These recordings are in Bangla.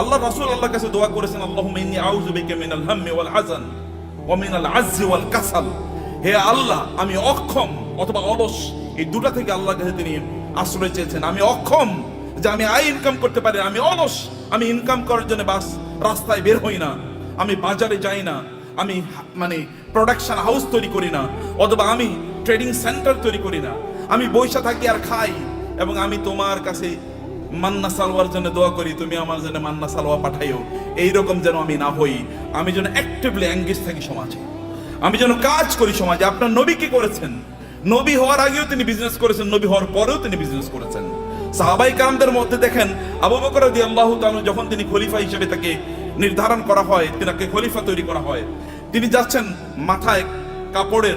আল্লাহ রাসূল আল্লাহর কাছে দোয়া করেছেন, আল্লাহুম্মা ইন্নী আউযু বিকা মিনাল হাম্মি ওয়াল হাযান ওয়া মিনাল আজজি ওয়াল কাসাল। হে আল্লাহ, আমি অক্ষম অথবা অলস। এই দুটা থেকে আল্লাহর কাছে তিনি আশ্রয় চেয়েছেন। আমি অক্ষম যে আমি আয় ইনকাম করতে পারি, আমি অলস। আমি ইনকাম করার জন্য বাস, রাস্তায় বের হই না। আমি বাজারে যাই না। আমি মানে প্রোডাকশন হাউস তৈরি করি না। অথবা আমি ট্রেডিং সেন্টার তৈরি করি না। আমি বৈশা থাকি আর খাই এবং আমি তোমার কাছে মান্না সালোয়ার জন্য দোয়া করি, তুমি আমার জন্য মান্না সালোয়া পাঠাইও। এইরকম যেন আমি না হই, আমি যেন অ্যাক্টিভলি এঙ্গেজ থাকি সমাজে। আমি যেন কাজ করি সমাজে। আপনার নবী কি করেছেন? নবী হওয়ার আগেও তিনি বিজনেস করেছেন, নবী হওয়ার পরেও তিনি বিজনেস করেছেন। সাহাবাই কারামদের মধ্যে দেখেন, আবু বকর রাদিয়াল্লাহু তাআলা যখন তিনি খলিফা হিসেবে তাকে নির্ধারণ করা হয়, তিনাকে খলিফা তৈরি করা হয়, তিনি যাচ্ছেন মাথায় কাপড়ের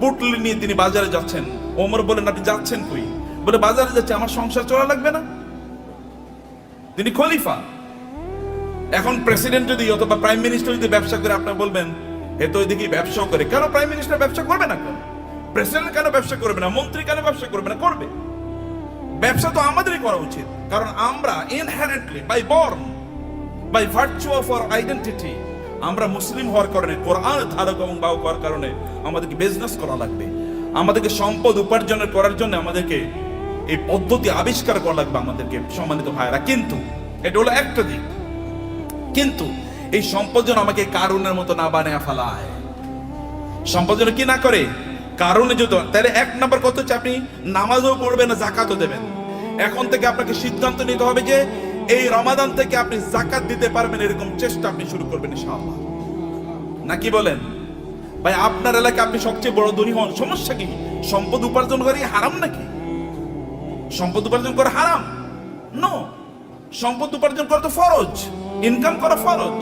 পুটলি নিয়ে তিনি বাজারে যাচ্ছেন। ওমর বলেন আপনি যাচ্ছেন কই? বলে, বাজারে যাচ্ছে, আমার সংসার চলা লাগবে না? তিনি খলিফা। এখন প্রেসিডেন্ট যদি অথবা প্রাইম মিনিস্টার যদি ব্যবসা করে, আপনার বলবেন, এ তো এদিকে ব্যবসা করে। কেন প্রাইম মিনিস্টার ব্যবসা করবে না কেন? প্রেসিডেন্ট কেন ব্যবসা করবে না? মন্ত্রী কেন ব্যবসা করবে না? করবে। ব্যবসা তো আমাদেরই করা উচিত। কারণ আমরা inherently by born by virtue of our identity আমরা মুসলিম হওয়ার কারণে, কোরআন ধারক এবং বাহক হওয়ার কারণে আমাদেরকে বিজনেস করা লাগবে। আমাদেরকে সম্পদ উপার্জনের করার জন্য আমাদেরকে এই পদ্ধতি আবিষ্কার করা লাগবে আমাদেরকে সম্মানিত ভাইরা কিন্তু, এটা হলো একটা দিক। কিন্তু, এই সম্পদ যেন আমাকে কারণের মতো না বানিয়ে ফেলায়। সম্পদ যেন কি না করে? কারণে যদি তাহলে এক নম্বর কত হচ্ছে আপনি নামাজও পড়বেন না, জাকাতও দেবেন। এখন থেকে আপনাকে সিদ্ধান্ত নিতে হবে যে এই রমাদান থেকে আপনি জাকাত দিতে পারবেন, এরকম চেষ্টা আপনি শুরু করবেন ইনশাআল্লাহ। নাকি বলেন? ভাই, আপনার এলাকায় আপনি সবচেয়ে বড় ধনী হন, সমস্যা কি? সম্পদ উপার্জন করা হারাম নাকি? সম্পদ উপার্জন করা হারাম। নো সম্পদ উপার্জন করা তো ফরজ। ইনকাম করা ফরজ।